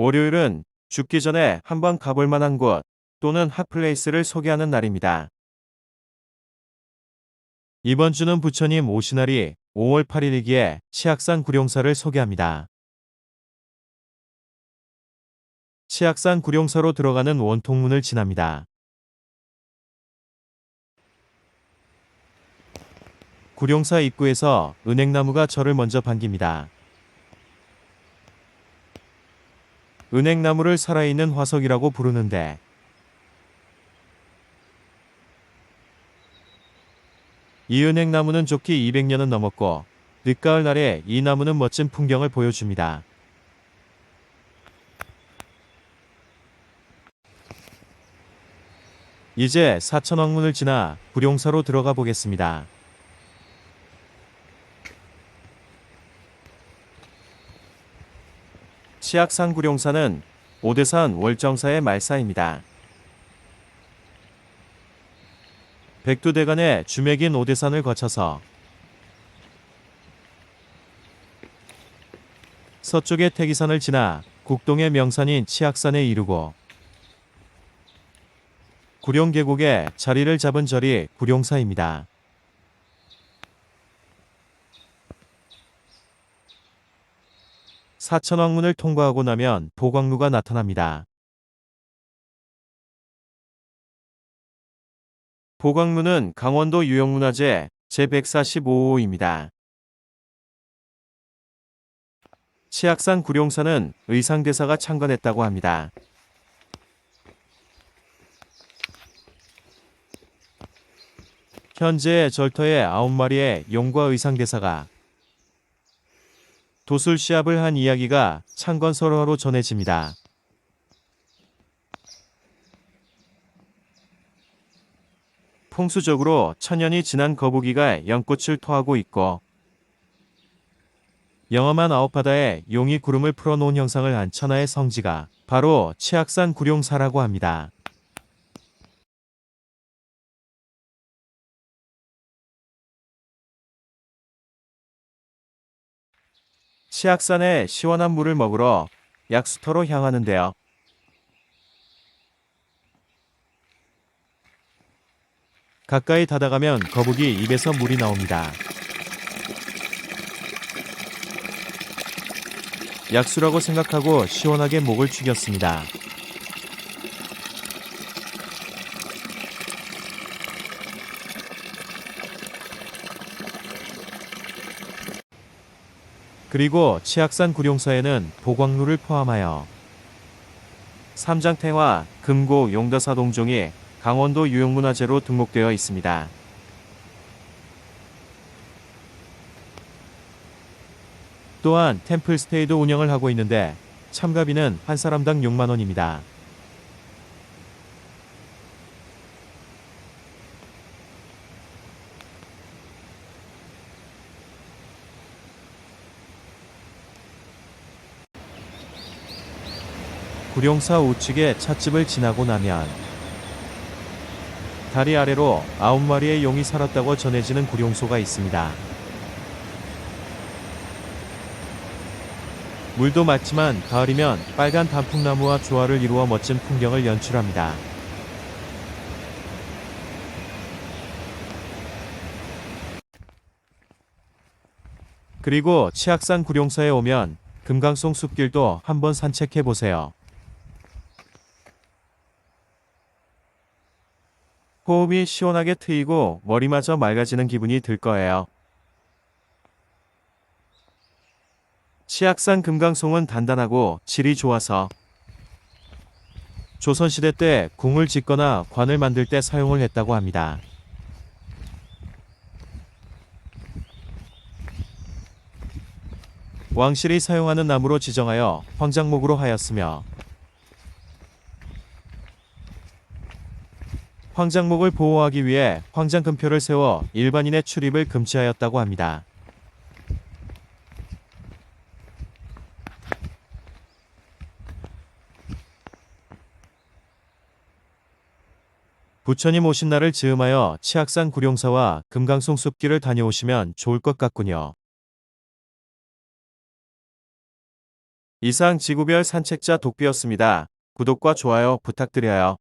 월요일은 죽기 전에 한번 가볼 만한 곳 또는 핫플레이스를 소개하는 날입니다. 이번 주는 부처님 오시날이 5월 8일이기에 치악산 구룡사를 소개합니다. 치악산 구룡사로 들어가는 원통문을 지납니다. 구룡사 입구에서 은행나무가 저를 먼저 반깁니다. 은행나무를 살아있는 화석이라고 부르는데 이 은행나무는 좋기 200년은 넘었고 늦가을 날에 이 나무는 멋진 풍경을 보여줍니다. 이제 사천왕문을 지나 구룡사로 들어가 보겠습니다. 치악산 구룡사는 오대산 월정사의 말사입니다. 백두대간의 주맥인 오대산을 거쳐서 서쪽의 태기산을 지나 국동의 명산인 치악산에 이르고 구룡 계곡에 자리를 잡은 절이 구룡사입니다. 사천왕문을 통과하고 나면 보광루가 나타납니다. 보광루는 강원도 유형문화재 제145호입니다. 치악산 구룡사는 의상대사가 창건했다고 합니다. 현재 절터에 9마리의 용과 의상대사가 도술 시합을 한 이야기가 창건 설화로 전해집니다. 풍수적으로 천년이 지난 거북이가 연꽃을 토하고 있고 영험한 아웃바다에 용이 구름을 풀어놓은 형상을 한 천하의 성지가 바로 치악산 구룡사라고 합니다. 치악산에 시원한 물을 먹으러 약수터로 향하는데요. 가까이 다가가면 거북이 입에서 물이 나옵니다. 약수라고 생각하고 시원하게 목을 죽였습니다. 그리고 치악산 구룡사에는 보광루를 포함하여 삼장탱화, 금고, 용다사 동종이 강원도 유형문화재로 등록되어 있습니다. 또한 템플스테이도 운영을 하고 있는데 참가비는 한 사람당 6만 원입니다. 구룡사 우측의 찻집을 지나고 나면 다리 아래로 아홉 마리의 용이 살았다고 전해지는 구룡소가 있습니다. 물도 맑지만 가을이면 빨간 단풍나무와 조화를 이루어 멋진 풍경을 연출합니다. 그리고 치악산 구룡사에 오면 금강송 숲길도 한번 산책해 보세요. 호흡이 시원하게 트이고 머리마저 맑아지는 기분이 들 거예요. 치악산 금강송은 단단하고 질이 좋아서 조선시대 때 궁을 짓거나 관을 만들 때 사용을 했다고 합니다. 왕실이 사용하는 나무로 지정하여 황장목으로 하였으며 황장목을 보호하기 위해 황장금표를 세워 일반인의 출입을 금지하였다고 합니다. 부처님 오신 날을 즈음하여 치악산 구룡사와 금강송 숲길을 다녀오시면 좋을 것 같군요. 이상 지구별 산책자 독비였습니다. 구독과 좋아요 부탁드려요.